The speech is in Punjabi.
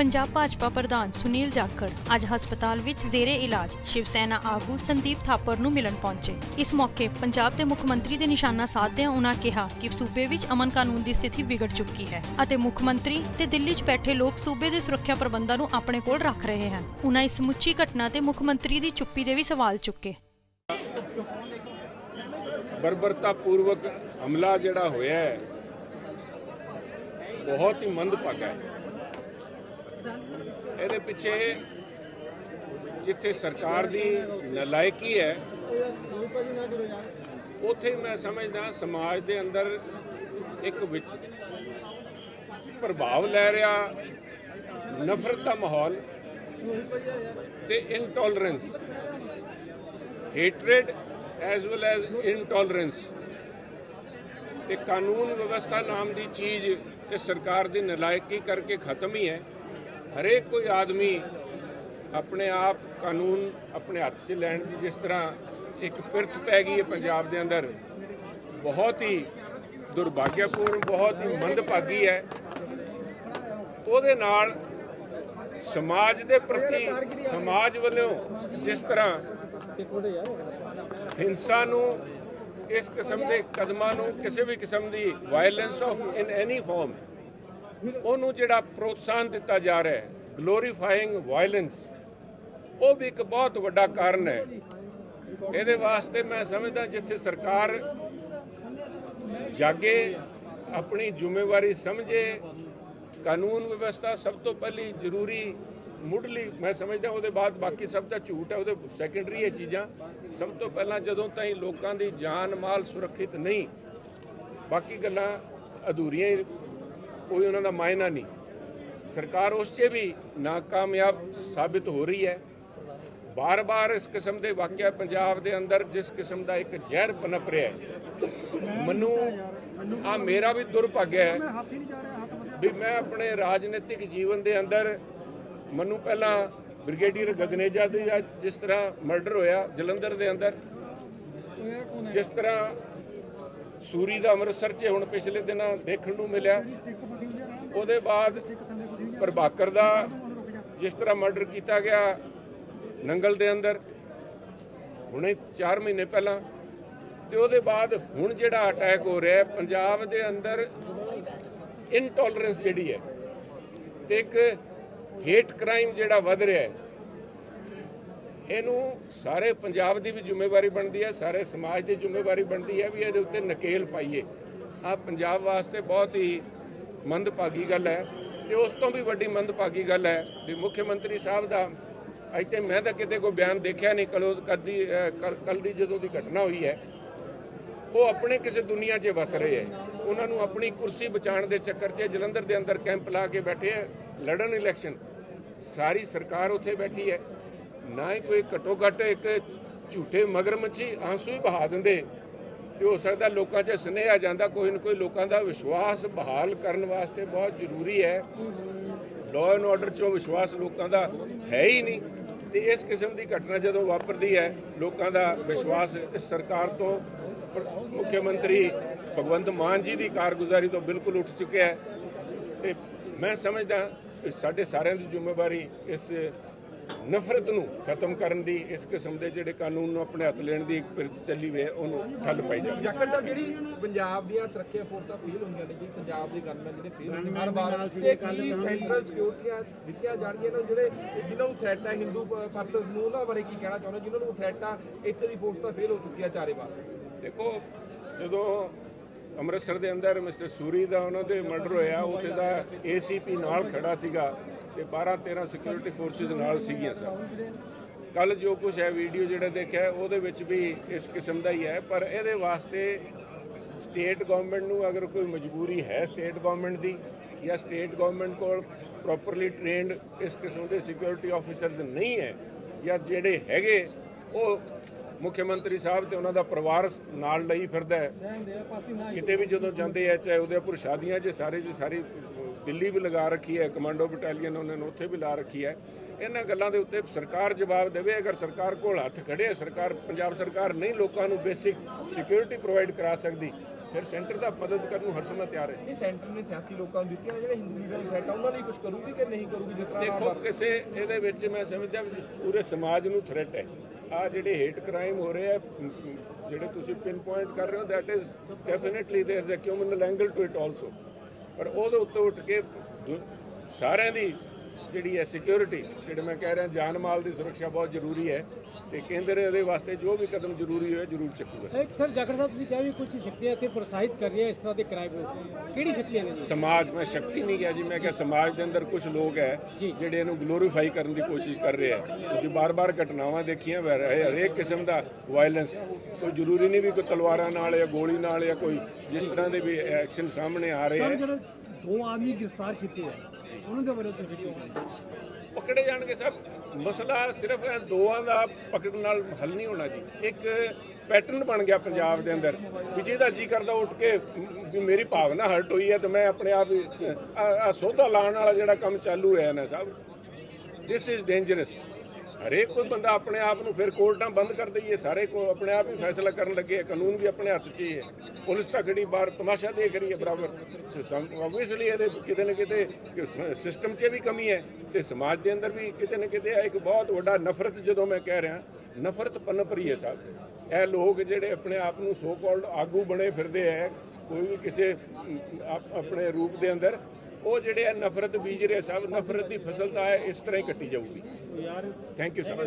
ਪੰਜਾਬ ਭਾਜਪਾ ਪ੍ਰਧਾਨ ਸੁਨੀਲ ਜਾਖੜ ਅੱਜ ਹਸਪਤਾਲ ਵਿੱਚ ਜ਼ੇਰੇ ਇਲਾਜ। ਸ਼ਿਵ ਸੈਨਾ ਆਗੂ ਸੰਦੀਪ ਥਾਪਰ ਨੂੰ ਮਿਲਣ ਪਹੁੰਚੇ। ਇਸ ਮੌਕੇ ਪੰਜਾਬ ਦੇ ਮੁੱਖ ਮੰਤਰੀ ਦੇ ਨਿਸ਼ਾਨਾ ਸਾਧਦਿਆਂ ਉਨ੍ਹਾਂ ਕਿਹਾ ਕਿ ਸੂਬੇ ਵਿੱਚ ਅਮਨ ਕਾਨੂੰਨ ਦੀ ਸਥਿਤੀ ਵਿਗੜ ਚੁੱਕੀ ਹੈ ਅਤੇ ਮੁੱਖ ਮੰਤਰੀ ਤੇ ਦਿੱਲੀ 'ਚ ਬੈਠੇ ਲੋਕ ਸੂਬੇ ਦੇ ਸੁਰੱਖਿਆ ਪ੍ਰਬੰਧਾਂ ਨੂੰ ਆਪਣੇ ਕੋਲ ਰੱਖ ਰਹੇ ਹਨ। ਉਨ੍ਹਾਂ ਇਸ ਸਮੁੱਚੀ ਘਟਨਾ ਤੇ ਮੁੱਖ ਮੰਤਰੀ ਦੀ ਚੁੱਪੀ ਦੇ ਵੀ ਸਵਾਲ ਚੁੱਕੇ। ਬਰਬਰਤਾ ਪੂਰਵਕ ਹਮਲਾ ਜਿਹੜਾ ਹੋਇਆ ਹੈ, ਬਹੁਤ ਹੀ ਮੰਦਭਾਗਾ ਹੈ। ਇਹਦੇ ਪਿੱਛੇ ਜਿੱਥੇ ਸਰਕਾਰ ਦੀ ਨਲਾਇਕੀ ਹੈ, ਉੱਥੇ ਮੈਂ ਸਮਝਦਾ ਸਮਾਜ ਦੇ ਅੰਦਰ ਇੱਕ ਪ੍ਰਭਾਵ ਲੈ ਰਿਹਾ, ਨਫ਼ਰਤ ਦਾ ਮਾਹੌਲ ਤੇ intolerance hatred as well as intolerance ਤੇ ਕਾਨੂੰਨ ਵਿਵਸਥਾ ਨਾਮ ਦੀ ਚੀਜ਼ ਤੇ ਸਰਕਾਰ ਦੀ ਨਲਾਇਕੀ ਕਰਕੇ ਖਤਮ ਹੀ ਹੈ। ਹਰੇਕ ਕੋਈ ਆਦਮੀ ਆਪਣੇ ਆਪ ਕਾਨੂੰਨ ਆਪਣੇ ਹੱਥ 'ਚ ਲੈਣ ਦੀ ਜਿਸ ਤਰ੍ਹਾਂ ਇੱਕ ਪਿਰਤ ਪੈ ਗਈ ਹੈ ਪੰਜਾਬ ਦੇ ਅੰਦਰ, ਬਹੁਤ ਹੀ ਦੁਰਭਾਗਿਆਪੂਰਨ, ਬਹੁਤ ਹੀ ਮੰਦਭਾਗੀ ਹੈ। ਉਹਦੇ ਨਾਲ ਸਮਾਜ ਦੇ ਪ੍ਰਤੀ, ਸਮਾਜ ਵੱਲੋਂ ਜਿਸ ਤਰ੍ਹਾਂ ਹਿੰਸਾ ਨੂੰ, ਇਸ ਕਿਸਮ ਦੇ ਕਦਮਾਂ ਨੂੰ ਕਿਸੇ ਵੀ ਕਿਸਮ ਦੀ violence of in any form ਉਹਨੂੰ ਜਿਹੜਾ ਪ੍ਰੋਤਸਾਹਨ ਦਿੱਤਾ ਜਾ ਰਿਹਾ ਹੈ ਗਲੋਰੀਫਾਈਂਗ ਵਾਇਲੈਂਸ ਉਹ ਵੀ ਇੱਕ ਬਹੁਤ ਵੱਡਾ ਕਾਰਨ ਹੈ। ਇਹਦੇ ਵਾਸਤੇ ਮੈਂ ਸਮਝਦਾ ਜਿੱਥੇ ਸਰਕਾਰ ਜਾਗੇ, ਆਪਣੀ ਜ਼ਿੰਮੇਵਾਰੀ ਸਮਝੇ, ਕਾਨੂੰਨ ਵਿਵਸਥਾ ਸਭ ਤੋਂ ਪਹਿਲੀ ਜ਼ਰੂਰੀ ਮੁੱਢਲੀ, ਮੈਂ ਸਮਝਦਾ ਉਹਦੇ ਬਾਅਦ ਬਾਕੀ ਸਭ ਦਾ ਝੂਠ ਹੈ, ਉਹਦੇ ਸੈਕੰਡਰੀ ਇਹ ਚੀਜ਼ਾਂ। ਸਭ ਤੋਂ ਪਹਿਲਾਂ ਜਦੋਂ ਤਾਈਂ ਲੋਕਾਂ ਦੀ ਜਾਨ ਮਾਲ ਸੁਰੱਖਿਅਤ ਨਹੀਂ, ਬਾਕੀ ਗੱਲਾਂ ਅਧੂਰੀਆਂ ਕੋਈ ਉਹਨਾਂ ਦਾ ਮਾਇਨਾ ਨਹੀਂ। ਸਰਕਾਰ ਉਸ 'ਚ ਵੀ ਨਾਕਾਮਯਾਬ ਸਾਬਿਤ ਹੋ ਰਹੀ ਹੈ। ਬਾਰ-ਬਾਰ ਇਸ ਕਿਸਮ ਦੇ ਵਾਕਿਆ ਪੰਜਾਬ ਦੇ ਅੰਦਰ ਜਿਸ ਕਿਸਮ ਦਾ ਇੱਕ ਜ਼ਹਿਰ ਪਨਪ ਰਿਹਾ ਹੈ, ਮੈਨੂੰ ਆ ਮੇਰਾ ਵੀ ਦੁਰਭਾਗਿਆ ਹੈ ਵੀ ਮੈਂ ਆਪਣੇ ਰਾਜਨੀਤਿਕ ਜੀਵਨ ਦੇ ਅੰਦਰ ਮੈਨੂੰ ਪਹਿਲਾਂ ਬ੍ਰਿਗੇਡੀਅਰ ਗਗਨੇਜਾ ਦੇ ਜਿਸ ਤਰ੍ਹਾਂ ਮਰਡਰ ਹੋਇਆ ਜਲੰਧਰ ਦੇ ਅੰਦਰ, ਜਿਸ ਤਰ੍ਹਾਂ ਸੂਰੀ ਦਾ ਅੰਮ੍ਰਿਤਸਰ 'ਚ ਹੁਣ ਪਿਛਲੇ ਦਿਨਾਂ ਦੇਖਣ ਨੂੰ ਮਿਲਿਆ ਉਹਦੇ ਬਾਅਦ ਪ੍ਰਭਾਕਰ ਦਾ ਜਿਸ ਤਰ੍ਹਾਂ ਮਰਡਰ ਕੀਤਾ ਗਿਆ ਨੰਗਲ ਦੇ ਅੰਦਰ, ਹੁਣੇ 4 ਮਹੀਨੇ ਪਹਿਲਾਂ, ਤੇ ਉਹਦੇ ਬਾਅਦ ਹੁਣ ਜਿਹੜਾ ਅਟੈਕ ਹੋ ਰਿਹਾ ਪੰਜਾਬ ਦੇ ਅੰਦਰ ਇਨਟੋਲਰੈਂਸ ਜਿਹੜੀ ਹੈ, ਤੇ ਇੱਕ ਹੇਟ ਕ੍ਰਾਈਮ ਜਿਹੜਾ ਵੱਧ ਰਿਹਾ ਹੈ, ਇਹਨੂੰ ਸਾਰੇ ਪੰਜਾਬ ਦੀ ਵੀ ਜ਼ਿੰਮੇਵਾਰੀ ਬਣਦੀ ਹੈ, ਸਾਰੇ ਸਮਾਜ ਦੀ ਜ਼ਿੰਮੇਵਾਰੀ ਬਣਦੀ ਹੈ ਵੀ ਇਹਦੇ ਉੱਤੇ ਨਕੇਲ ਪਾਈਏ। ਆ ਪੰਜਾਬ ਵਾਸਤੇ ਬਹੁਤ ਹੀ ਮੰਦਭਾਗੀ ਗੱਲ ਹੈ ਤੇ ਉਸ ਤੋਂ ਵੀ ਵੱਡੀ ਮੰਦਭਾਗੀ ਗੱਲ ਹੈ ਵੀ ਮੁੱਖ ਮੰਤਰੀ ਸਾਹਿਬ ਦਾ ਇੱਥੇ ਮੈਂ ਤਾਂ ਕਿਤੇ ਕੋਈ ਬਿਆਨ ਦੇਖਿਆ ਨਹੀਂ, ਕਲੋ ਕਦੀ ਕੱਲ ਦੀ ਜਦੋਂ ਦੀ ਘਟਨਾ ਹੋਈ ਹੈ, ਉਹ ਆਪਣੇ ਕਿਸੇ ਦੁਨੀਆ 'ਚ ਵਸ ਰਹੇ ਹੈ। ਉਹਨਾਂ ਨੂੰ ਆਪਣੀ ਕੁਰਸੀ ਬਚਾਉਣ ਦੇ ਚੱਕਰ 'ਚ ਜਲੰਧਰ ਦੇ ਅੰਦਰ ਕੈਂਪ ਲਾ ਕੇ ਬੈਠੇ ਹੈ, ਲੜਨ ਇਲੈਕਸ਼ਨ ਸਾਰੀ ਸਰਕਾਰ ਉੱਥੇ ਬੈਠੀ ਹੈ। ਨਾ ਹੀ ਕੋਈ ਘੱਟੋ ਘੱਟ ਇੱਕ ਝੂਠੇ ਮਗਰਮੱਛੀ ਆਂਸੂ ਹੀ ਬਹਾ ਦਿੰਦੇ। ਤੇ ਹੋ ਸਕਦਾ ਲੋਕਾਂ 'ਚ ਸੁਨੇਹਾ ਜਾਂਦਾ ਕੋਈ ਨਾ ਕੋਈ ਲੋਕਾਂ ਦਾ ਵਿਸ਼ਵਾਸ ਬਹਾਲ ਕਰਨ ਵਾਸਤੇ ਬਹੁਤ ਜ਼ਰੂਰੀ ਹੈ। ਲਾਅ ਐਂਡ ਆਰਡਰ 'ਚੋਂ ਵਿਸ਼ਵਾਸ ਲੋਕਾਂ ਦਾ ਹੈ ਹੀ ਨਹੀਂ। ਤੇ ਇਸ ਕਿਸਮ ਦੀ ਘਟਨਾ ਜਦੋਂ ਵਾਪਰਦੀ ਹੈ, ਲੋਕਾਂ ਦਾ ਵਿਸ਼ਵਾਸ ਇਸ ਸਰਕਾਰ ਤੋਂ ਮੁੱਖ ਮੰਤਰੀ ਭਗਵੰਤ ਮਾਨ ਜੀ ਦੀ ਕਾਰਗੁਜ਼ਾਰੀ ਤੋਂ ਬਿਲਕੁਲ ਉੱਠ ਚੁੱਕਿਆ ਹੈ। ਤੇ ਮੈਂ ਸਮਝਦਾ ਸਾਡੇ ਸਾਰਿਆਂ ਦੀ ਜ਼ਿੰਮੇਵਾਰੀ ਇਸ ਨਫ਼ਰਤ ਨੂੰ ਖਤਮ ਕਰਨ ਦੀ ਇਸ ਕਿਸਮ ਦੇ ਜਿਹੜੇ ਕਾਨੂੰਨ ਨੂੰ ਆਪਣੇ ਹੱਥ ਲੈਣ ਦੀ ਇੱਕ ਪਿਰਤ ਚੱਲੀ ਵੇ ਉਹਨੂੰ ਠੱਲ ਪਾਈ ਜਾਵੇ। ਜਾਖੜ ਸਾਹਿਬ ਜਿਹੜੀ ਪੰਜਾਬ ਦੀਆਂ ਸੁਰੱਖਿਆ ਫੋਰਸਾਂ ਫੇਲ ਹੋਈਆਂ ਨੇ ਜੀ ਪੰਜਾਬ ਦੇ ਗਨਮੈਨ ਜਿਹੜੇ ਫੇਲ ਨੇ ਹਰ ਵਾਰ ਤੇ ਕੀ ਸੈਂਟਰਲ ਸਿਕਿਉਰਟੀਆਂ ਦਿੱਤੀਆਂ ਜਾਣਗੀਆਂ ਨੇ ਜਿਹੜੇ ਜਿਨ੍ਹਾਂ ਨੂੰ ਥ੍ਰੈਟ ਹੈ ਹਿੰਦੂ ਪਰਸਨਸ ਨੂੰ ਉਹਨਾਂ ਬਾਰੇ ਕੀ ਕਹਿਣਾ ਚਾਹੁੰਦੇ ਜਿਨ੍ਹਾਂ ਨੂੰ ਥ੍ਰੈਟ ਆ ਇੱਥੇ ਦੀ ਫੋਰਸ ਤਾਂ ਫੇਲ ਹੋ ਚੁੱਕੀ ਆ ਚਾਰੇ ਵਾਰ ਦੇਖੋ ਜਦੋਂ ਅੰਮ੍ਰਿਤਸਰ ਦੇ ਅੰਦਰ ਮਿਸਟਰ ਸੂਰੀ ਦਾ ਉਹਨਾਂ ਦੇ ਮਰਡਰ ਹੋਇਆ ਉੱਥੇ ਦਾ ਏਸੀਪੀ ਨਾਲ ਖੜਾ ਸੀਗਾ। ਤੇ 12 13 ਸਿਕਿਉਰਿਟੀ ਫੋਰਸਿਸ ਨਾਲ ਸੀਗੀਆਂ ਸਰ ਕੱਲ ਜੋ ਕੁਝ ਹੈ ਵੀਡੀਓ ਜਿਹੜਾ ਦੇਖਿਆ, ਉਹਦੇ ਵਿੱਚ ਵੀ ਇਸ ਕਿਸਮ ਦਾ ਹੀ ਹੈ। ਪਰ ਇਹਦੇ ਵਾਸਤੇ ਸਟੇਟ ਗਵਰਨਮੈਂਟ ਨੂੰ ਅਗਰ ਕੋਈ ਮਜਬੂਰੀ ਹੈ ਸਟੇਟ ਗਵਰਨਮੈਂਟ ਦੀ ਜਾਂ ਸਟੇਟ ਗਵਰਨਮੈਂਟ ਕੋਲ ਪ੍ਰੋਪਰਲੀ ਟ੍ਰੇਨਡ ਇਸ ਕਿਸਮ ਦੇ ਸਿਕਿਉਰਿਟੀ ਆਫੀਸਰਸ ਨਹੀਂ ਹੈ ਜਾਂ ਜਿਹੜੇ ਹੈਗੇ, ਉਹ ਮੁੱਖ ਮੰਤਰੀ ਸਾਹਿਬ ਤੇ ਉਹਨਾਂ ਦਾ ਪਰਿਵਾਰ ਨਾਲ ਲਈ ਫਿਰਦਾ ਹੈ। ਕਿਤੇ ਵੀ ਜਦੋਂ ਜਾਂਦੇ ਆ, ਚਾਹੇ ਉਦੈਪੁਰ ਸ਼ਾਦੀਆਂ 'ਚ, ਸਾਰੇ 'ਚ ਸਾਰੀ ਦਿੱਲੀ ਵੀ ਲਗਾ ਰੱਖੀ ਹੈ ਕਮਾਂਡੋ ਬਟਾਲੀਅਨ ਉਹਨਾਂ ਨੇ ਉੱਥੇ ਵੀ ਲਾ ਰੱਖੀ ਹੈ ਇਹਨਾਂ ਗੱਲਾਂ ਦੇ ਉੱਤੇ ਸਰਕਾਰ ਜਵਾਬ ਦੇਵੇ ਅਗਰ ਸਰਕਾਰ ਕੋਲ ਹੱਥ ਖੜੇ ਹੈ ਸਰਕਾਰ ਪੰਜਾਬ ਸਰਕਾਰ ਨਹੀਂ ਲੋਕਾਂ ਨੂੰ ਬੇਸਿਕ ਸਿਕਿਉਰਿਟੀ ਪ੍ਰੋਵਾਈਡ ਕਰਾ ਸਕਦੀ ਫਿਰ ਸੈਂਟਰ ਦਾ ਮਦਦ ਕਰਨ ਨੂੰ ਹਰ ਸਮੇਂ ਤਿਆਰ ਹੈ ਇਹ ਸੈਂਟਰ ਨੇ ਸਿਆਸੀ ਲੋਕਾਂ ਨੂੰ ਦਿੱਤੀਆਂ ਨੇ ਜਿਹੜੇ ਹਿੰਦੂ ਲੀਡਰ ਨੂੰ ਥ੍ਰੈਟ ਆ ਉਹਨਾਂ ਲਈ ਕੁਝ ਕਰੂਗੀ ਕਿ ਨਹੀਂ ਕਰੂਗੀ ਜਿਸ ਤਰ੍ਹਾਂ ਦੇਖੋ ਕਿਸੇ ਇਹਦੇ ਵਿੱਚ ਮੈਂ ਸਮਝਦਾ ਵੀ ਪੂਰੇ ਸਮਾਜ ਨੂੰ ਥ੍ਰੈਟ ਹੈ ਆ ਜਿਹੜੇ ਹੇਟ ਕ੍ਰਾਈਮ ਹੋ ਰਹੇ ਆ ਮ, ਮ, ਜਿਹੜੇ ਤੁਸੀਂ ਪਿਨ ਪੁਆਇੰਟ ਕਰ ਰਹੇ ਹੋ that is definitely there is a criminal angle to it also ਪਰ ਉਹਦੇ ਉੱਤੇ ਉੱਠ ਕੇ ਦੁ- ਸਾਰਿਆਂ ਦੀ ਜਿਹੜੀ ਹੈ ਸਿਕਿਉਰਿਟੀ ਜਿਹੜੇ ਮੈਂ ਕਹਿ ਰਿਹਾ ਜਾਨ ਮਾਲ ਦੀ ਸੁਰੱਖਿਆ ਬਹੁਤ ਜ਼ਰੂਰੀ ਹੈ। ਤੇ ਕੇਂਦਰ ਇਹਦੇ ਵਾਸਤੇ ਜੋ ਵੀ ਕਦਮ ਜ਼ਰੂਰੀ ਹੋਏ ਜ਼ਰੂਰ ਚੱਕੂਗਾ ਇੱਕ ਸਰ ਜਾਖੜ ਸਾਹਿਬ ਤੁਸੀਂ ਕਿਹਾ ਵੀ ਕੁਝ ਸ਼ਕਤੀਆਂ ਇੱਥੇ ਪ੍ਰੋਤਸਾਹਿਤ ਕਰ ਰਹੀਆਂ ਇਸ ਤਰ੍ਹਾਂ ਦੇ ਕ੍ਰਾਈਮ ਕਿਹੜੀ ਸ਼ਕਤੀਆਂ ਨੇ ਸਮਾਜ ਮੈਂ ਸ਼ਕਤੀ ਨਹੀਂ ਕਿਹਾ ਜੀ ਮੈਂ ਕਿਹਾ ਸਮਾਜ ਦੇ ਅੰਦਰ ਕੁਝ ਲੋਕ ਹੈ ਜਿਹੜੇ ਇਹਨੂੰ ਗਲੋਰੀਫਾਈ ਕਰਨ ਦੀ ਕੋਸ਼ਿਸ਼ ਕਰ ਰਹੇ ਆ ਤੁਸੀਂ ਬਾਰ-ਬਾਰ ਘਟਨਾਵਾਂ ਦੇਖੀਆਂ ਵੈ ਰਹੇ ਹਰੇਕ ਕਿਸਮ ਦਾ ਵਾਇਲੈਂਸ ਕੋਈ ਜ਼ਰੂਰੀ ਨਹੀਂ ਵੀ ਕੋਈ ਤਲਵਾਰਾਂ ਨਾਲ ਜਾਂ ਗੋਲੀ ਨਾਲ ਜਾਂ ਕੋਈ ਜਿਸ ਤਰ੍ਹਾਂ ਦੇ ਵੀ ਐਕਸ਼ਨ ਸਾਹਮਣੇ ਆ ਰਹੇ ਹੈ। ਦੋ ਆਦਮੀ ਗ੍ਰਿਫਤਾਰ ਕੀਤੇ ਆ। ਉਹਨਾਂ ਦੇ ਬਾਰੇ ਤੁਸੀਂ ਕੀ ਕਹਿੰਦੇ ਪਕੜੇ ਜਾਣਗੇ ਸਭ ਮਸਲਾ ਸਿਰਫ ਇਹ ਦੋਆਂ ਦਾ ਪਕੜਨ ਨਾਲ ਹੱਲ ਨਹੀਂ ਹੋਣਾ ਜੀ। ਇੱਕ ਪੈਟਰਨ ਬਣ ਗਿਆ ਪੰਜਾਬ ਦੇ ਅੰਦਰ ਵੀ ਜਿਹਦਾ ਜੀ ਕਰਦਾ ਉੱਠ ਕੇ, ਵੀ ਮੇਰੀ ਭਾਵਨਾ ਹਰਟ ਹੋਈ ਹੈ ਤੇ ਮੈਂ ਆਪਣੇ ਆਪ ਹੀ ਆ ਸੋਧਾ ਲਾਉਣ ਵਾਲਾ ਜਿਹੜਾ ਕੰਮ ਚਾਲੂ ਹੋਇਆ ਨਾ ਸਾਹਿਬ ਦਿਸ ਇਜ਼ ਡੇਂਜਰਸ ਹਰੇਕ ਕੋਈ ਬੰਦਾ ਆਪਣੇ ਆਪ ਨੂੰ ਫਿਰ ਕੋਰਟਾਂ ਬੰਦ ਕਰ ਦਈਏ, ਸਾਰੇ ਕੋ ਆਪਣੇ ਆਪ ਹੀ ਫੈਸਲਾ ਕਰਨ ਲੱਗੇ ਕਾਨੂੰਨ ਵੀ ਆਪਣੇ ਹੱਥ 'ਚ ਹੀ ਹੈ। ਪੁਲਿਸ ਤਾਂ ਖੜੀ ਬਾਹਰ ਤਮਾਸ਼ਾ ਦੇਖ ਰਹੀ ਹੈ, ਬਰਾਬਰ। ਆਬਵੀਅਸਲੀ ਇਹਦੇ ਕਿਤੇ ਨਾ ਕਿਤੇ ਸਿਸਟਮ 'ਚ ਵੀ ਕਮੀ ਹੈ ਤੇ ਸਮਾਜ ਦੇ ਅੰਦਰ ਵੀ ਕਿਤੇ ਨਾ ਕਿਤੇ ਇੱਕ ਬਹੁਤ ਵੱਡਾ ਨਫ਼ਰਤ ਜਦੋਂ ਮੈਂ ਕਹਿ ਰਿਹਾ, ਨਫ਼ਰਤ ਪਨਪ ਰਹੀ ਹੈ ਸਾਹਿਬ ਇਹ ਲੋਕ ਜਿਹੜੇ ਆਪਣੇ ਆਪ ਨੂੰ ਸੋ ਕਾਲਡ ਆਗੂ ਬਣੇ ਫਿਰਦੇ ਹੈ ਕੋਈ ਵੀ ਕਿਸੇ ਆਪਣੇ ਰੂਪ ਦੇ ਅੰਦਰ ਉਹ ਜਿਹੜੇ ਆ ਨਫ਼ਰਤ ਬੀਜ ਰਹੇ ਸਭ ਨਫ਼ਰਤ ਦੀ ਫਸਲ ਤਾਂ ਇਸ ਤਰ੍ਹਾਂ ਹੀ ਕੱਟੀ ਜਾਊਗੀ। Thank you sir